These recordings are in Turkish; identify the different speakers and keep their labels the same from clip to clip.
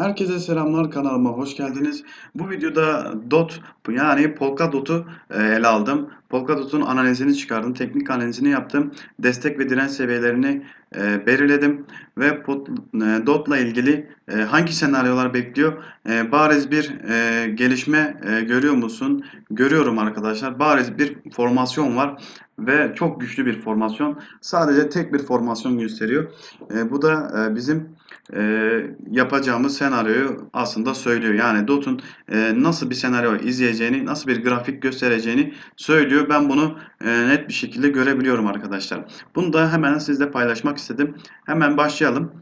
Speaker 1: Herkese selamlar kanalıma hoş geldiniz. Bu videoda DOT yani Polkadot'u e, ele aldım. Polkadot'un analizini çıkardım. Teknik analizini yaptım. Destek ve direnç seviyelerini e, belirledim. Ve e, DOT'la ilgili e, hangi senaryolar bekliyor? E, bariz bir e, gelişme e, görüyor musun? Görüyorum arkadaşlar. Bariz bir formasyon var. Ve çok güçlü bir formasyon. Sadece tek bir formasyon gösteriyor. E, bu da e, bizim e, yapacağımız senaryoyu aslında söylüyor. Yani DOT'un e, nasıl bir senaryo izleyeceğini, nasıl bir grafik göstereceğini söylüyor. Ben bunu e, net bir şekilde görebiliyorum arkadaşlar. Bunu da hemen sizle paylaşmak istedim. Hemen başlayalım.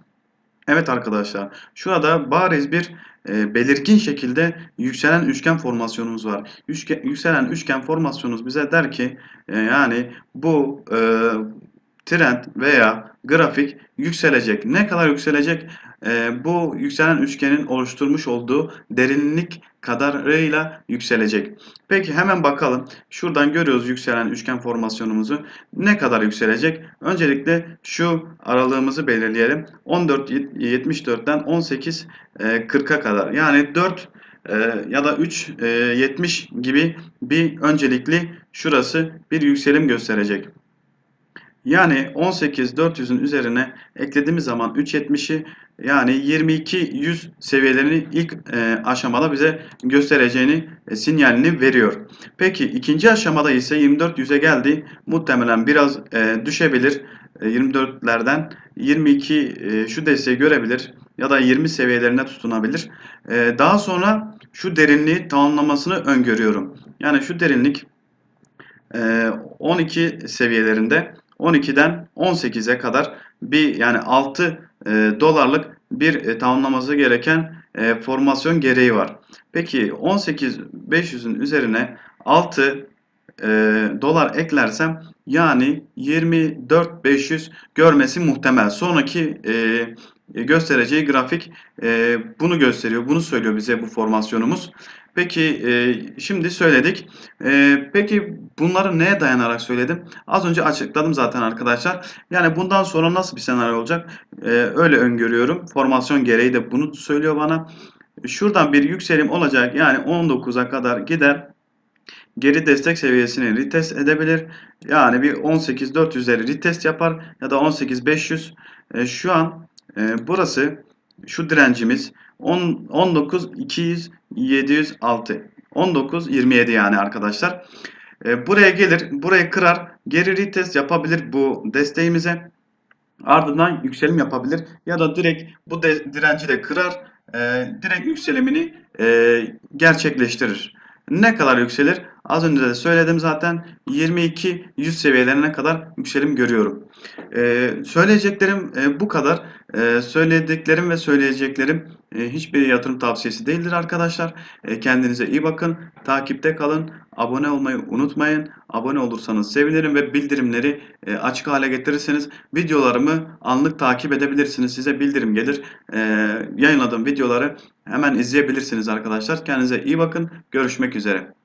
Speaker 1: Evet arkadaşlar, şurada bariz bir e, belirgin şekilde yükselen üçgen formasyonumuz var. Üçgen, yükselen üçgen formasyonumuz bize der ki e, yani bu e, trend veya grafik yükselecek. Ne kadar yükselecek? Ee, bu yükselen üçgenin oluşturmuş olduğu derinlik kadarıyla yükselecek. Peki hemen bakalım. Şuradan görüyoruz yükselen üçgen formasyonumuzu. Ne kadar yükselecek? Öncelikle şu aralığımızı belirleyelim. 14.74'ten 18.40'a kadar. Yani 4 e, ya da 3.70 gibi bir öncelikli şurası bir yükselim gösterecek. Yani 18 400'ün üzerine eklediğimiz zaman 370'i yani 22 100 seviyelerini ilk e, aşamada bize göstereceğini e, sinyalini veriyor. Peki ikinci aşamada ise 24 100'e geldi. Muhtemelen biraz e, düşebilir. E, 24'lerden 22 e, şu desteği görebilir ya da 20 seviyelerine tutunabilir. E, daha sonra şu derinliği tamamlamasını öngörüyorum. Yani şu derinlik e, 12 seviyelerinde 12'den 18'e kadar bir yani 6 e, dolarlık bir e, tamamlaması gereken e, formasyon gereği var. Peki 18.500'ün üzerine 6 e, dolar eklersem yani 24.500 görmesi muhtemel. Sonraki e, göstereceği grafik e, bunu gösteriyor. Bunu söylüyor bize bu formasyonumuz. Peki e, şimdi söyledik. E, peki bunları neye dayanarak söyledim? Az önce açıkladım zaten arkadaşlar. Yani bundan sonra nasıl bir senaryo olacak? E, öyle öngörüyorum. Formasyon gereği de bunu söylüyor bana. Şuradan bir yükselim olacak. Yani 19'a kadar gider. Geri destek seviyesini retest edebilir. Yani bir 18.400'leri retest yapar ya da 18.500. E, şu an e, burası şu direncimiz 10, 19 200 706 19 27 yani arkadaşlar. E, buraya gelir, burayı kırar, geri retest yapabilir bu desteğimize. Ardından yükselim yapabilir ya da direkt bu de, direnci de kırar, e, direkt yükselimini e, gerçekleştirir. Ne kadar yükselir? Az önce de söyledim zaten 22 100 seviyelerine kadar yükselim görüyorum. Ee, söyleyeceklerim e, bu kadar. Ee, söylediklerim ve söyleyeceklerim e, hiçbir yatırım tavsiyesi değildir arkadaşlar. E, kendinize iyi bakın. Takipte kalın. Abone olmayı unutmayın. Abone olursanız sevinirim ve bildirimleri e, açık hale getirirseniz videolarımı anlık takip edebilirsiniz. Size bildirim gelir. E, yayınladığım videoları hemen izleyebilirsiniz arkadaşlar. Kendinize iyi bakın. Görüşmek üzere.